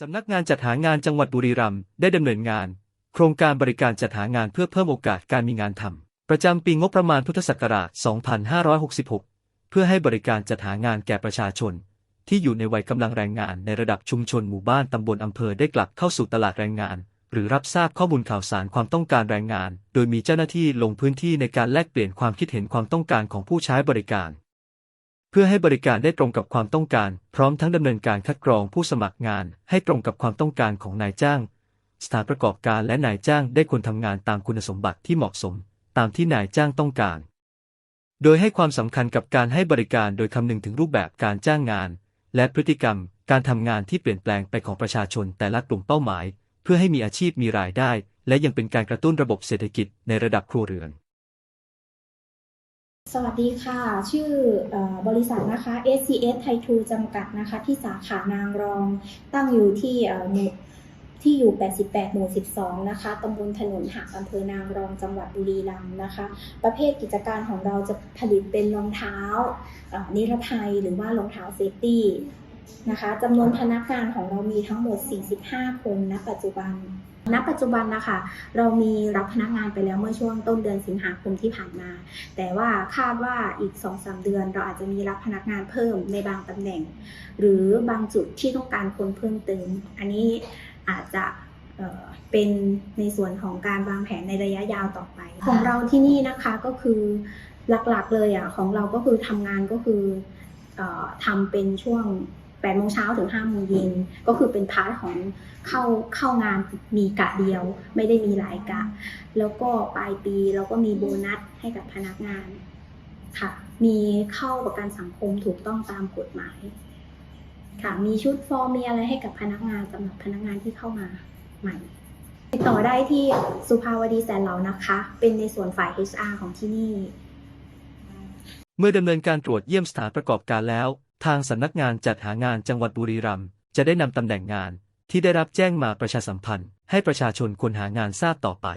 สำนักงานจัดหางานจังหวัดบุรีรัมย์ได้ดำเนินงาน โครงการบริการจัดหางานเพื่อเพิ่มโอกาสการมีงานทำประจำปีงบประมาณพุทธศักราช 2566 เพื่อให้บริการจัดหางานแก่ประชาชน ที่อยู่ในวัยกำลังแรงงานในระดับชุมชนหมู่บ้านตำบลอำเภอได้กลับเข้าสู่ตลาดแรงงาน หรือรับทราบข้อมูลข่าวสารความต้องการแรงงาน โดยมีเจ้าหน้าที่ลงพื้นที่ในการแลกเปลี่ยนความคิดเห็นความต้องการของผู้ใช้บริการ พื่อให้บริการได้ตรงกับความต้องการ พร้อมทั้งดำเนินการคัดกรองผู้สมัครงาน ให้ตรงกับความต้องการของนายจ้าง สถานประกอบการและนายจ้างได้ควรทำงานตามคุณสมบัติที่เหมาะสม ตามที่นายจ้างต้องการ โดยให้ความสำคัญกับการให้บริการโดยคำนึงถึงรูปแบบการจ้างงาน และพฤติกรรม การทำงานที่เปลี่ยนแปลงไปของประชาชนแต่ละกลุ่มเป้าหมาย เพื่อให้มีอาชีพมีรายได้ และยังเป็นการกระตุ้นระบบเศรษฐกิจในระดับครัวเรือน สวัสดีค่ะ ชื่ออบริษัทนะคะ SCS ไททูจำกัดนะคะ ที่สาขานางรอง ตั้งอยู่ที่หมู่ที่อยู่ 88 หมู่ 12 นะคะ ตำบลถนนหักอำเภอนางรอง จังหวัดบุรีรัมย์นะคะ ประเภทกิจการของเราจะผลิตเป็นรองเท้าเอ่อนิรภัยหรือว่ารองเท้าเซฟตี้ นะคะจำนวนพนักงานของเรามีทั้งหมด 45 คนณปัจจุบัน ณ ปัจจุบันนะคะ เรามีรับพนักงานไปแล้วเมื่อช่วงต้นเดือนสิงหาคมที่ผ่านมา แต่ว่าคาดว่าอีก 2-3 เดือน เราอาจจะมีรับพนักงานเพิ่มในบางตำแหน่ง หรือบางจุดที่ต้องการคนเพิ่มเติม อันนี้อาจจะเเป็นในส่วนของการวางแผนในระยะยาวต่อไป ของเราที่นี่นะคะก็คือหลักๆเลยอะของเราก็คือทำงานก็คือออทำเป็นช่วง 8โมงเช้าถึง5โมงเย็นก็คือเป็นพาร์ทของเข้าเข้างานมีกะเดียว ไม่ได้มีหลายกะ แล้วก็ปลายปีเราก็มีโบนัสให้กับพนักงานค่ะ มีเข้าประกันสังคมถูกต้องตามกฎหมาย ค่ะ มีชุดฟอร์มมีอะไรให้กับพนักงานสำหรับพนักงานที่เข้ามาใหม่ติดต่อได้ที่สุภาวดีแสนเหลานะคะ เป็นในส่วนฝ่าย HR ของที่นี่ เมื่อดำเนินการตรวจเยี่ยมสถานประกอบการแล้ว ทางสำนักงานจัดหางานจังหวัดบุรีรัมย์จะได้นำตำแหน่งงานที่ได้รับแจ้งมาประชาสัมพันธ์ ให้ประชาชนควนหางานทราบต่อไป